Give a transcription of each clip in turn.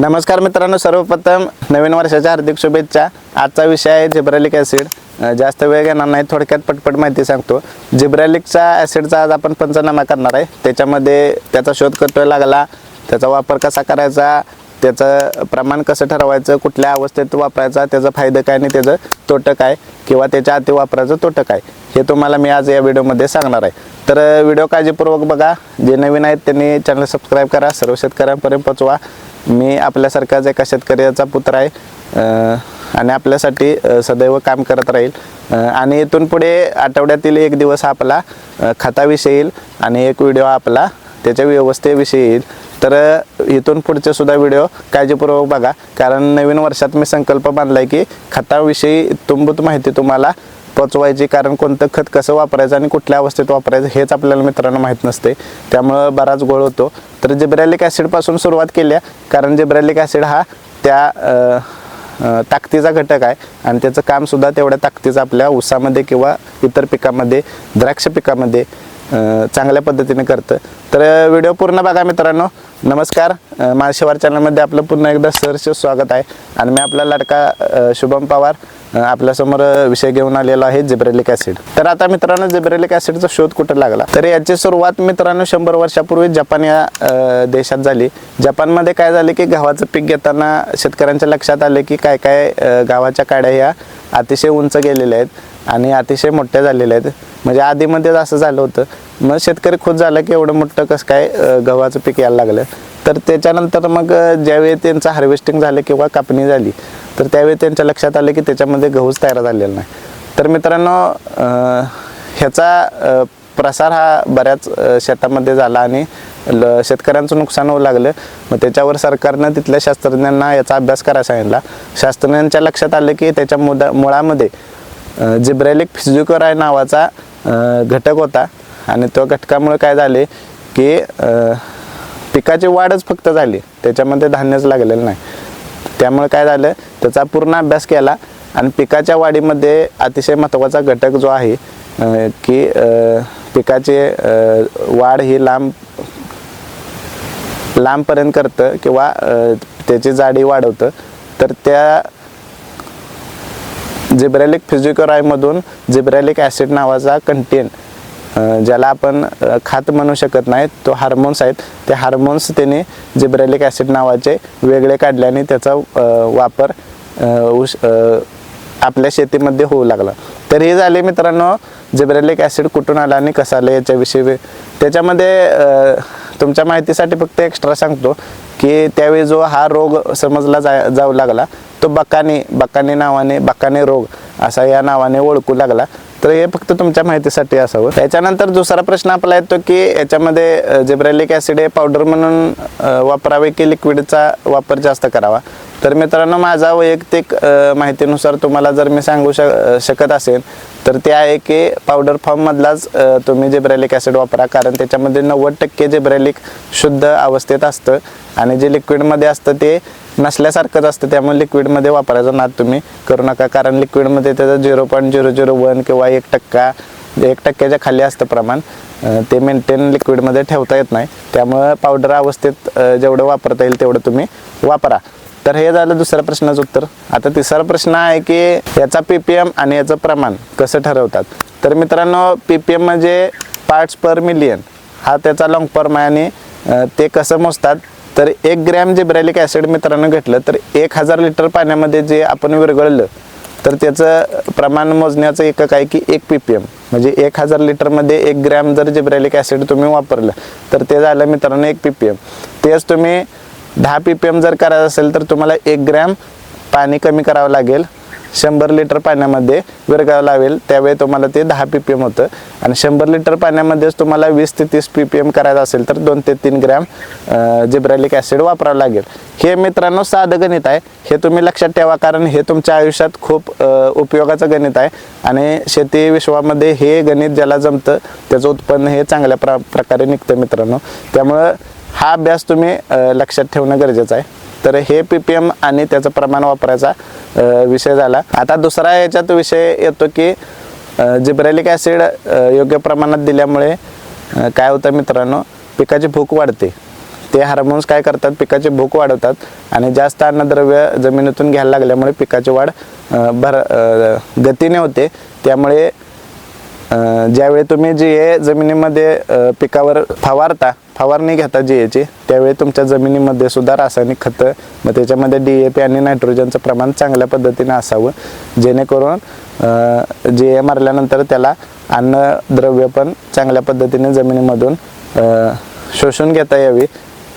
नमस्कार मित्रांनो सर्वप्रथम नवीन वर्षाच्या हार्दिक शुभेच्छा. आजचा विषय आहे जिब्रॅलिक ॲसिड. जास्त वेळ घेणार नाही थोडक्यात पटपट माहिती सांगतो. जिब्रॅलिकचा ॲसिडचा आज आपण पंचनामा करणार आहे. त्याच्यामध्ये त्याचा शोध कटोय लागला. त्याचा वापर कसा करायचा? त्याचं प्रमाण कसं ठरवायचं? कुठल्या अवस्थेत वापरायचा? त्याचा फायदा काय आणि त्याचं तोटं काय? किंवा त्याच्या अति वापरायचं तोटं काय? हे तुम्हाला मी आज या व्हिडिओमध्ये सांगणार आहे. तर व्हिडिओ काळजीपूर्वक बघा. जे नवीन आहेत त्यांनी चॅनल सबस्क्राईब करा. सर्व शेतकऱ्यांपर्यंत पोचवा मी आपल्यासारखाच एका शेतकऱ्याचा पुत्र आहे आणि आपल्यासाठी सदैव काम करत राहील. आणि इथून पुढे आठवड्यातील एक दिवस आपला खताविषयी येईल आणि एक व्हिडिओ आपला त्याच्या व्यवस्थेविषयी येईल. तर इथून पुढचे सुद्धा व्हिडिओ काळजीपूर्वक बघा कारण नवीन वर्षात मी संकल्प बांधला आहे की खताविषयी इत्तुंभूत माहिती तुम्हाला पोचवायची कारण कोणतं खत कसं वापरायचं आणि कुठल्या अवस्थेत वापरायचं हेच आपल्याला मित्रांनो माहीत नसते. त्यामुळं बराच गोळ होतो. तर जिब्रॅलिक ॲसिडपासून सुरुवात केली आहे. कारण जिब्रॅलिक ॲसिड हा त्या ताकदीचा घटक आहे आणि त्याचं कामसुद्धा तेवढ्या ताकदीचं आपल्या ऊसामध्ये किंवा इतर पिकामध्ये द्राक्ष पिकामध्ये चांगल्या पद्धतीने करतं. तर व्हिडिओ पूर्ण बघा मित्रांनो. नमस्कार. अं, माझ्या चॅनलमध्ये आपलं पुन्हा एकदा सहर्ष स्वागत आहे. आणि मी आपला लाडका शुभम पवार आपल्यासमोर विषय घेऊन आलेला आहे जिब्रेलिक ॲसिड. तर आता मित्रांनो जिब्रेलिक ॲसिडचा शोध कुठं लागला? तर याची सुरुवात मित्रांनो शंभर वर्षापूर्वी जपान या देशात झाली. जपानमध्ये काय झाले की गव्हाचं पीक घेताना शेतकऱ्यांच्या लक्षात आले की काय काय गावाच्या काड्या ह्या अतिशय उंच गेलेल्या आहेत. आणि अतिशय मोठ्या झालेल्या आहेत. म्हणजे आधीमध्येच असं झालं होतं. मग शेतकरी खुश झाला की एवढं मोठं कसं काय गव्हाचं पीक यायला लागलं. तर त्याच्यानंतर मग ज्यावेळी त्यांचं हार्वेस्टिंग झालं किंवा कापणी झाली तर त्यावेळी त्यांच्या लक्षात आलं की त्याच्यामध्ये गहूच तयार झालेला नाही. तर मित्रांनो ह्याचा प्रसार हा बऱ्याच शेतामध्ये झाला आणि ल शेतकऱ्यांचं नुकसान होऊ लागलं. मग त्याच्यावर सरकारनं तिथल्या शास्त्रज्ञांना याचा अभ्यास करायला सांगितला शास्त्रज्ञांच्या लक्षात आलं की त्याच्या मुदा मुळामध्ये जिब्रेलिक फिजिकोराय नावाचा घटक होता. आणि तो घटकामुळे काय झाले की पिकाची वाढच फक्त झाली. त्याच्यामध्ये धान्यच लागलेलं नाही. त्यामुळे काय झालं त्याचा पूर्ण अभ्यास केला आणि पिकाच्या वाढीमध्ये अतिशय महत्त्वाचा घटक जो आहे की पिकाची पिकाचे वाढ ही लांब लांबपर्यंत करतं किंवा त्याची जाडी वाढवतं. तर त्या जिब्रॅलिक फिजिकोरायमधून जिब्रॅलिक ॲसिड नावाचा कंटेन ज्याला आपण खात म्हणू शकत नाही तो हार्मोन्स आहेत. ते हार्मोन्स त्याने जिब्रॅलिक ॲसिड नावाचे वेगळे काढल्याने त्याचा वापर उश आपल्या शेतीमध्ये होऊ लागला. तर हे झाले मित्रांनो जिब्रॅलिक ॲसिड कुठून आला आणि कसं आलं याच्याविषयी त्याच्यामध्ये तुमच्या माहितीसाठी फक्त एक्स्ट्रा सांगतो की त्यावेळी जो हा रोग समजला जा जाऊ लागला तो बकाने बकाने नावाने बकाने रोग असा या नावाने ओळखू लागला. तर हे फक्त तुमच्या माहितीसाठी असावं. त्याच्यानंतर दुसरा प्रश्न आपला येतो की याच्यामध्ये जेब्रॅलिक ॲसिड हे पावडर म्हणून वापरावे की लिक्विडचा वापर जास्त करावा? तर मित्रांनो माझा वैयक्तिक माहितीनुसार तुम्हाला जर मी सांगू शक शकत असेल तर ते आहे की पावडर फॉर्ममधलाच तुम्ही जेब्रॅलिक ॲसिड वापरा. कारण त्याच्यामध्ये नव्वद टक्के जेब्रॅलिक शुद्ध अवस्थेत असतं आणि जे लिक्विडमध्ये असतं ते नसल्यासारखंच असतं. त्यामुळे लिक्विडमध्ये वापरायचा नाद तुम्ही करू नका. कारण लिक्विडमध्ये त्याचं zero point zero zero one किंवा एक टक्का एक टक्क्याच्या खाली असतं प्रमाण. ते मेंटेन लिक्विडमध्ये ठेवता येत नाही. त्यामुळं पावडर अवस्थेत जेवढं वापरता येईल तेवढं तुम्ही वापरा. तर हे झालं दुसऱ्या प्रश्नाचं उत्तर. आता तिसरा प्रश्न आहे की याचा पी पी एम आणि याचं प्रमाण कसं ठरवतात? तर मित्रांनो पी पी एम म्हणजे पार्ट्स पर मिलियन हा त्याचा लॉंग फॉर्म आहे आणि ते कसं मोजतात? तर एक ग्रॅम जे ब्रॅलिक ॲसिड मित्रांनो घेतलं तर एक हजार लिटर पाण्यामध्ये जे आपण विरघळलं तर त्याचं प्रमाण मोजण्याचं एकक आहे की एक पी पी एम म्हणजे एक हजार लिटरमध्ये एक ग्रॅम जर जिब्रॅलिक ॲसिड तुम्ही वापरलं तर ते झालं मित्रांनो एक पी पी एम तेच तुम्ही दहा पी पी एम जर करायचं असेल तर तुम्हाला एक ग्रॅम पाणी कमी करावं लागेल. शंभर लिटर पाण्यामध्ये विरगाव लागेल त्यावेळी तुम्हाला ते दहा पी पी एम होतं. आणि शंभर लिटर पाण्यामध्येच तुम्हाला वीस ते तीस पी पी एम करायचं असेल तर दोन ते तीन ग्रॅम जिब्रॅलिक ॲसिड वापरावं लागेल. हे मित्रांनो साधं गणित आहे. हे तुम्ही लक्षात ठेवा कारण हे तुमच्या आयुष्यात खूप उपयोगाचं गणित आहे. आणि शेती विश्वामध्ये हे गणित ज्याला जमतं त्याचं उत्पन्न हे चांगल्या प्र प्रकारे निघतं मित्रांनो. त्यामुळं हा अभ्यास तुम्ही लक्षात ठेवणं गरजेचं आहे. तर हे पी पी एम आणि त्याचं प्रमाण वापरायचा विषय झाला. आता दुसरा याच्यात विषय येतो की जिब्रॅलिक ॲसिड योग्य प्रमाणात दिल्यामुळे काय होतं मित्रांनो पिकाची भूक वाढते. ते हार्मोन्स काय करतात पिकाची भूक वाढवतात आणि जास्त अन्नद्रव्य जमिनीतून घ्यायला लागल्यामुळे पिकाची वाढ भर गतीने होते. त्यामुळे ज्यावेळी तुम्ही जी ए जमिनीमध्ये पिकावर फवारता फवारणी घेता जी एची त्यावेळी तुमच्या जमिनीमध्ये सुद्धा रासायनिक खतं मग त्याच्यामध्ये डी ए पी आणि नायट्रोजनचं प्रमाण चांगल्या पद्धतीने असावं. जेणेकरून जी ए मारल्यानंतर त्याला अन्नद्रव्य पण चांगल्या पद्धतीने जमिनीमधून शोषून घेता यावी.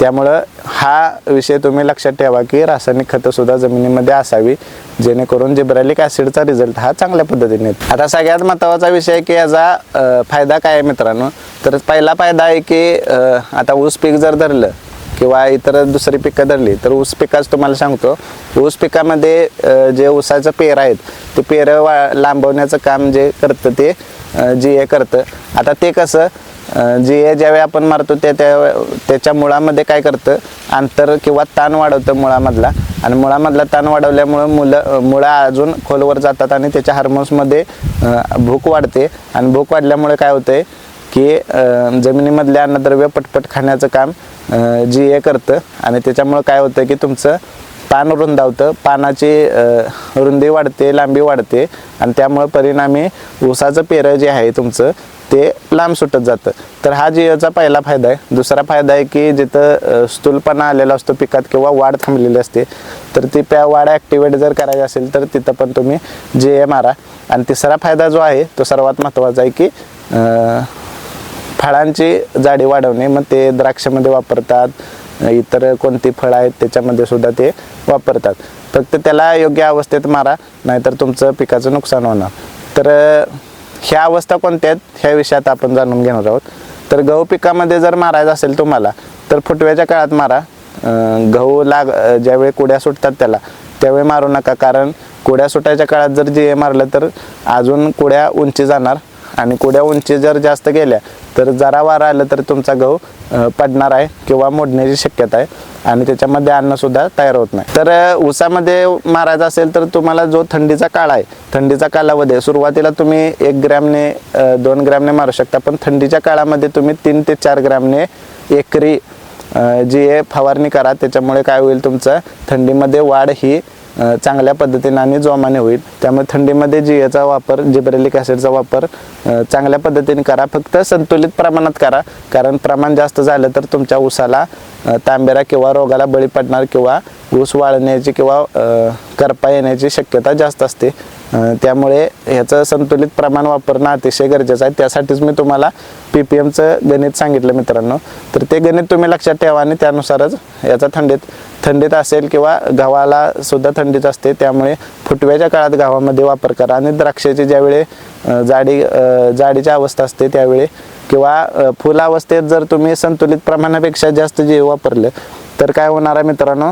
त्यामुळं हा विषय तुम्ही लक्षात ठेवा की रासायनिक खतंसुद्धा जमिनीमध्ये असावी जेणेकरून जिब्रॅलिक ॲसिडचा रिझल्ट हा चांगल्या पद्धतीने येतो. आता सगळ्यात महत्त्वाचा विषय आहे की याचा फायदा काय आहे मित्रांनो? तर पहिला फायदा आहे की आता ऊस पीक जर धरलं किंवा इतर दुसरी पिकं धरली तर ऊस पिकाच तुम्हाला सांगतो ऊस पिकामध्ये जे ऊसाचं पेरं आहेत ते पेरं वा लांबवण्याचं काम जे करतं ते जी ए करतं. आता ते कसं जी ए ज्यावेळी आपण मारतो त्या त्या त्याच्या मुळामध्ये काय करतं? अंतर किंवा ताण वाढवतं मुळामधला. आणि मुळामधला ताण वाढवल्यामुळं मुलं मुळं अजून खोलवर जातात आणि त्याच्या हार्मोन्समध्ये भूक वाढते. आणि भूक वाढल्यामुळे काय होतंय की जमिनीमधले अन्नद्रव्य पटपट खाण्याचं काम जी ए करतं. आणि त्याच्यामुळं काय होतं की तुमचं पान रुंदावतं पानाची रुंदी वाढते लांबी वाढते. आणि त्यामुळे परिणामी ऊसाचं पेरं जे आहे तुमचं ते लांब सुटत जातं. तर हा जिओचा पहिला फायदा आहे. दुसरा फायदा आहे की जिथं स्थूलपणा आलेला असतो पिकात किंवा वाढ थांबलेली असते तर ती प्या वाढ ॲक्टिवेट जर करायची असेल तर तिथं पण तुम्ही जे ए मारा. आणि तिसरा फायदा जो आहे तो सर्वात महत्त्वाचा आहे की फळांची जाडी वाढवणे. मग ते द्राक्षामध्ये वापरतात इतर कोणती फळं आहेत त्याच्यामध्ये सुद्धा ते वापरतात. फक्त त्याला योग्य अवस्थेत मारा नाहीतर तुमचं पिकाचं नुकसान होणार. तर ह्या अवस्था कोणत्या आहेत? ह्या विषयात आपण जाणून घेणार आहोत. तर गहू पिकामध्ये जर मारायचं असेल तुम्हाला तर फुटव्याच्या काळात मारा. गहू लाग ज्यावेळी कुड्या सुटतात त्याला त्यावेळी मारू नका. कारण कुड्या सुटायच्या काळात जर जे मारलं तर अजून कुड्या उंची जाणार. आणि कुड्या उंची जर जास्त गेल्या तर जरा वारा आलं तर तुमचा गहू पडणार आहे किंवा मोडण्याची शक्यता आहे आणि त्याच्यामध्ये अन्नसुद्धा तयार होत नाही. तर ऊसामध्ये मारायचा असेल तर तुम्हाला जो थंडीचा काळ आहे थंडीचा कालावधी आहे सुरुवातीला तुम्ही एक ग्रॅमने दोन ग्रॅमने मारू शकता पण थंडीच्या काळामध्ये तुम्ही तीन ते चार ग्रॅमने एकरी जी आहे फवारणी करा त्याच्यामुळे काय होईल तुमचं थंडीमध्ये वाढ ही चांगल्या पद्धतीने आणि जोमाने होईल. त्यामुळे थंडीमध्ये जियाचा वापर जिब्रेलिक ॲसिडचा वापर चांगल्या पद्धतीने करा. फक्त संतुलित प्रमाणात करा. कारण प्रमाण जास्त झालं तर तुमच्या ऊसाला तांबेरा किंवा रोगाला बळी पडणार किंवा ऊस वाळण्याची किंवा करपा येण्याची शक्यता जास्त असते. त्यामुळे ह्याचं संतुलित प्रमाण वापरणं अतिशय गरजेचं आहे. त्यासाठीच मी तुम्हाला पी पी एमचं गणित सांगितलं मित्रांनो. तर ते गणित तुम्ही लक्षात ठेवा आणि त्यानुसारच याचा थंडीत थंडीत असेल किंवा गव्हाला सुद्धा थंडीत असते त्यामुळे फुटव्याच्या काळात गव्हामध्ये वापर करा. आणि द्राक्षाची ज्यावेळी जाडी जाडीची अवस्था असते त्यावेळी किंवा अ, फुलावस्थेत जर तुम्ही संतुलित प्रमाणापेक्षा जास्त जे वापरलं तर काय होणार आहे मित्रांनो?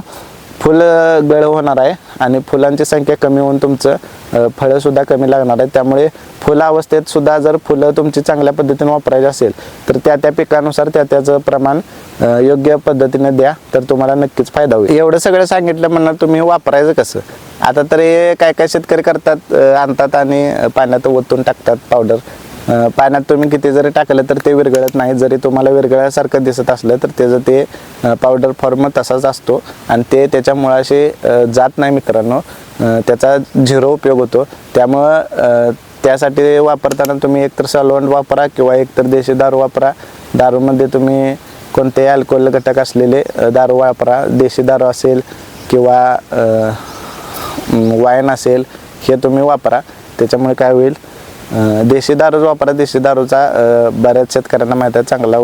फुलं गळ होणार आहे आणि फुलांची संख्या कमी होऊन तुमचं फळंसुद्धा कमी लागणार आहे. त्यामुळे फुलावस्थेत सुद्धा जर फुलं तुमची चांगल्या पद्धतीने वापरायची असेल तर त्या त्या पिकानुसार त्या त्याचं प्रमाण योग्य पद्धतीने द्या तर तुम्हाला नक्कीच फायदा होईल. एवढं सगळं सांगितलं म्हणणार तुम्ही वापरायचं कसं? आता तर हे काय काय शेतकरी करतात आणतात आणि पाण्यात ओतून टाकतात पावडर पाण्यात तुम्ही किती जरी टाकलं तर ते विरघळत नाही. जरी तुम्हाला विरघळल्यासारखं दिसत असलं तर त्याचं ते पावडर फॉर्म तसाच असतो. आणि ते त्याच्या मुळाशी जात नाही मित्रांनो. त्याचा झिरो उपयोग होतो. त्यामुळं त्यासाठी वापरताना तुम्ही एकतर सलवंट वापरा किंवा एकतर देशी दारू वापरा. दारूमध्ये तुम्ही कोणतेही अल्कोहोल घटक असलेले दारू वापरा. देशी दारू असेल किंवा वाईन असेल हे तुम्ही वापरा. त्याच्यामुळे काय होईल? देशी दारूच वापरा. देशी दारूचा बऱ्याच शेतकऱ्यांना माहीत आहे चांगला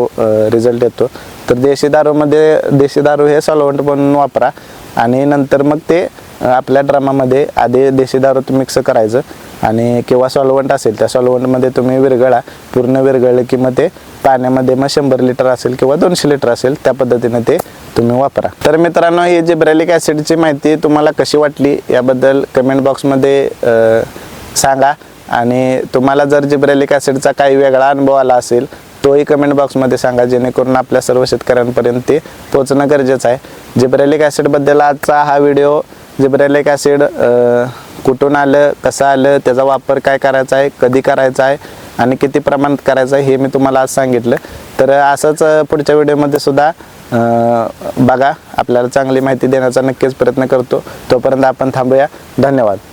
रिझल्ट येतो तर देशी दारूमध्ये देशी दारू हे सॉल्वंट बनवून वापरा. आणि नंतर मग ते आपल्या ड्रामामध्ये आधी देशी दारू मिक्स करायचं. आणि किंवा सॉल्वंट असेल त्या सॉल्वंटमध्ये तुम्ही विरघळा. पूर्ण विरघळलं की मग ते पाण्यामध्ये मग शंभर लिटर असेल किंवा दोनशे लिटर असेल त्या पद्धतीने ते तुम्ही वापरा. तर मित्रांनो ही जिब्रॅलिक ॲसिडची माहिती तुम्हाला कशी वाटली याबद्दल कमेंट बॉक्समध्ये सांगा. आणि तुम्हाला जर जिब्रेलिक ॲसिडचा काही वेगळा अनुभव आला असेल तोही कमेंट बॉक्समध्ये सांगा जेणेकरून आपल्या सर्व शेतकऱ्यांपर्यंत ते पोचणं गरजेचं आहे. जिब्रेलिक ॲसिडबद्दल आजचा हा व्हिडिओ जिब्रेलिक ॲसिड कुठून आलं कसं आलं त्याचा वापर काय करायचा आहे कधी करायचा आहे आणि किती प्रमाणात करायचं आहे हे मी तुम्हाला आज सांगितलं. तर असंच पुढच्या व्हिडिओमध्ये सुद्धा बघा आपल्याला चांगली माहिती देण्याचा नक्कीच प्रयत्न करतो. तोपर्यंत आपण थांबूया. धन्यवाद.